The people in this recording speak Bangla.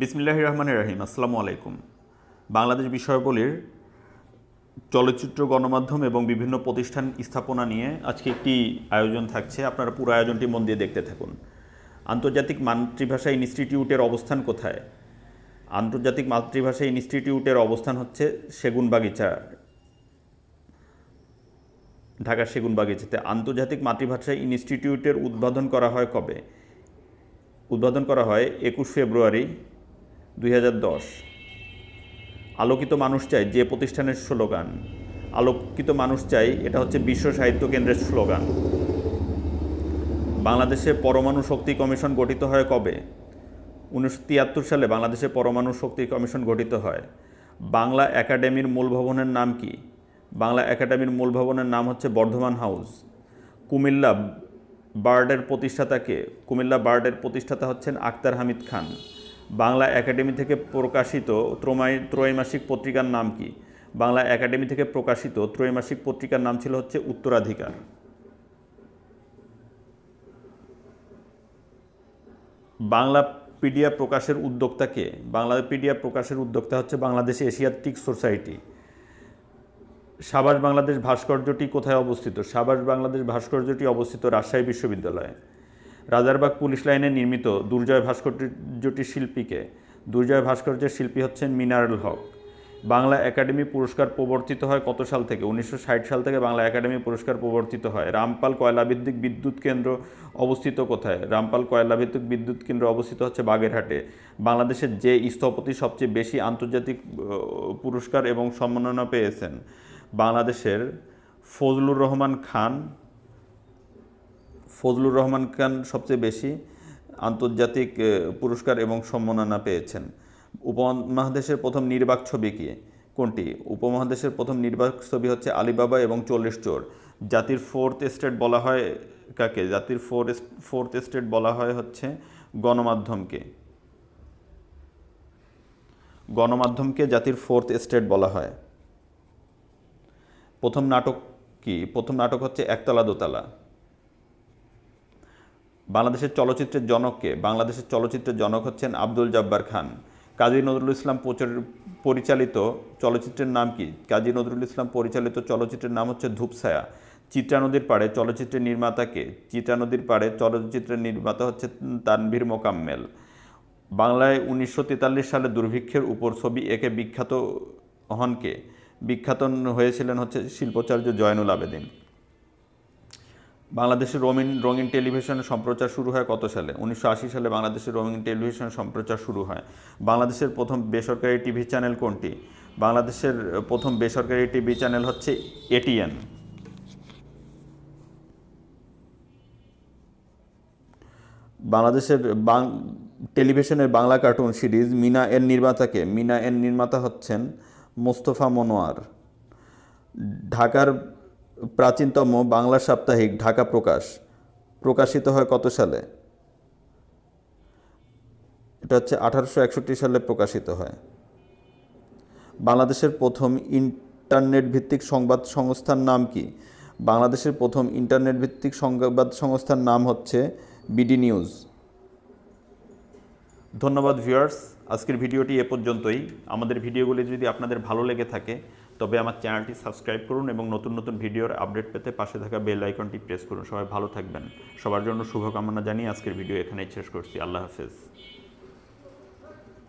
বিসমিল্লাহ রহমান রাহিম, আসসালামু আলাইকুম। বাংলাদেশ বিষয়াবলীর চলচ্চিত্র, গণমাধ্যম এবং বিভিন্ন প্রতিষ্ঠান স্থাপনা নিয়ে আজকে একটি আয়োজন থাকছে। আপনারা পুরো আয়োজনটি মন দিয়ে দেখতে থাকুন। আন্তর্জাতিক মাতৃভাষা ইনস্টিটিউটের অবস্থান কোথায়? আন্তর্জাতিক মাতৃভাষা ইনস্টিটিউটের অবস্থান হচ্ছে সেগুনবাগিচা, ঢাকার সেগুনবাগিচাতে। আন্তর্জাতিক মাতৃভাষা ইনস্টিটিউটের উদ্বোধন করা হয় কবে? উদ্বোধন করা হয় একুশ ফেব্রুয়ারি দুই হাজার দশ। আলোকিত মানুষ চাই যে প্রতিষ্ঠানের স্লোগান। আলোকিত মানুষ চাই এটা হচ্ছে বিশ্ব সাহিত্য কেন্দ্রের স্লোগান। বাংলাদেশে পরমাণু শক্তি কমিশন গঠিত হয় কবে? উনিশশো তিয়াত্তর সালে বাংলাদেশে পরমাণু শক্তি কমিশন গঠিত হয়। বাংলা একাডেমির মূল ভবনের নাম কি? বাংলা একাডেমির মূল ভবনের নাম হচ্ছে বর্ধমান হাউস। কুমিল্লা বার্ডের প্রতিষ্ঠাতাকে কুমিল্লা বার্ডের প্রতিষ্ঠাতা হচ্ছেন আক্তার হামিদ খান। বাংলা একাডেমি থেকে প্রকাশিত ত্রৈমাসিক পত্রিকার নাম কি? বাংলা একাডেমি থেকে প্রকাশিত ত্রৈমাসিক পত্রিকার নাম ছিল হচ্ছে উত্তরাধিকার। বাংলা পিডিয়া প্রকাশের উদ্যোক্তাকে বাংলা পিডিয়া প্রকাশের উদ্যোক্তা হচ্ছে বাংলাদেশ এশিয়াটিক সোসাইটি। সাবাস বাংলাদেশ ভাস্কর্যটি কোথায় অবস্থিত? সাবাস বাংলাদেশ ভাস্কর্যটি অবস্থিত রাজশাহী বিশ্ববিদ্যালয়ে। রাজারবাগ পুলিশ লাইনে নির্মিত দুর্জয় ভাস্কর্যটির শিল্পীকে, দুর্জয় ভাস্কর্যের শিল্পী হচ্ছেন মিনারেল হক। বাংলা একাডেমি পুরস্কার প্রবর্তিত হয় কত সাল থেকে? উনিশশো ষাট সাল থেকে বাংলা একাডেমি পুরস্কার প্রবর্তিত হয়। রামপাল কয়লাভিত্তিক বিদ্যুৎ কেন্দ্র অবস্থিত কোথায়? রামপাল কয়লাভিত্তিক বিদ্যুৎ কেন্দ্র অবস্থিত হচ্ছে বাগেরহাটে। বাংলাদেশের যে স্থপতি সবচেয়ে বেশি আন্তর্জাতিক পুরস্কার এবং সম্মাননা পেয়েছেন বাংলাদেশের ফজলুর রহমান খান ফজলুর রহমান খান সবচেয়ে বেশি আন্তর্জাতিক পুরস্কার এবং সম্মাননা পেয়েছেন। উপমহাদেশের প্রথম নির্বাক ছবি কি? কোনটি? উপমহাদেশের প্রথম নির্বাক ছবি হচ্ছে আলিবাবা এবং চল্লিশ চোর। জাতির ফোর্থ স্টেট বলা হয় কাকে? জাতির ফোর ফোর্থ স্টেট বলা হয় হচ্ছে গণমাধ্যমকে। গণমাধ্যমকে জাতির ফোর্থ স্টেট বলা হয়। প্রথম নাটক কি? প্রথম নাটক হচ্ছে একতলা দোতলা। বাংলাদেশের চলচ্চিত্রের জনককে, বাংলাদেশের চলচ্চিত্রের জনক হচ্ছেন আব্দুল জব্বার খান। কাজী নজরুল ইসলাম পরিচালিত চলচ্চিত্রের নাম কি? কাজী নজরুল ইসলাম পরিচালিত চলচ্চিত্রের নাম হচ্ছে ধূপছায়া। চিত্রা নদীর পাড়ে চলচ্চিত্রের নির্মাতাকে, চিত্রা নদীর পাড়ে চলচ্চিত্রের নির্মাতা হচ্ছে তানভীর মোকাম্মেল। বাংলায় উনিশশো তেতাল্লিশ সালে দুর্ভিক্ষের উপর ছবি একে বিখ্যাত হনকে। বিখ্যাত হয়েছিলেন হচ্ছে শিল্পাচার্য জয়নুল আবেদিন। বাংলাদেশের রঙিন রঙিন টেলিভিশন সম্প্রচার শুরু হয় কত সালে? উনিশশো আশি সালে বাংলাদেশের রঙিন টেলিভিশন সম্প্রচার শুরু হয়। বাংলাদেশের প্রথম বেসরকারি টিভি চ্যানেল কোনটি? বাংলাদেশের প্রথম বেসরকারি টিভি চ্যানেল হচ্ছে এটিএন বাংলাদেশের বাং, টেলিভিশনের বাংলা কার্টুন সিরিজ মিনা এর নির্মাতাকে, মিনা এর নির্মাতা হচ্ছেন মোস্তফা মনোয়ার। ঢাকার প্রাচীনতম বাংলা সাপ্তাহিক ঢাকা প্রকাশ প্রকাশিত হয় কত সালে? এটা হচ্ছে আঠারোশো একষট্টি সালে প্রকাশিত হয়। বাংলাদেশের প্রথম ইন্টারনেট ভিত্তিক সংবাদ সংস্থার নাম কি? বাংলাদেশের প্রথম ইন্টারনেট ভিত্তিক সংবাদ সংস্থার নাম হচ্ছে বিডি নিউজ। ধন্যবাদ ভিউয়ার্স, আজকের ভিডিওটি এ পর্যন্তই। আমাদের ভিডিওগুলি যদি আপনাদের ভালো লেগে থাকে তবে আমার চ্যানেলটি সাবস্ক্রাইব করুন এবং নতুন নতুন ভিডিওর আপডেট পেতে পাশে থাকা বেল আইকনটি প্রেস করুন। সবাই ভালো থাকবেন। সবার জন্য শুভকামনা জানিয়ে আজকের ভিডিও এখানেই শেষ করছি। আল্লাহ হাফেজ।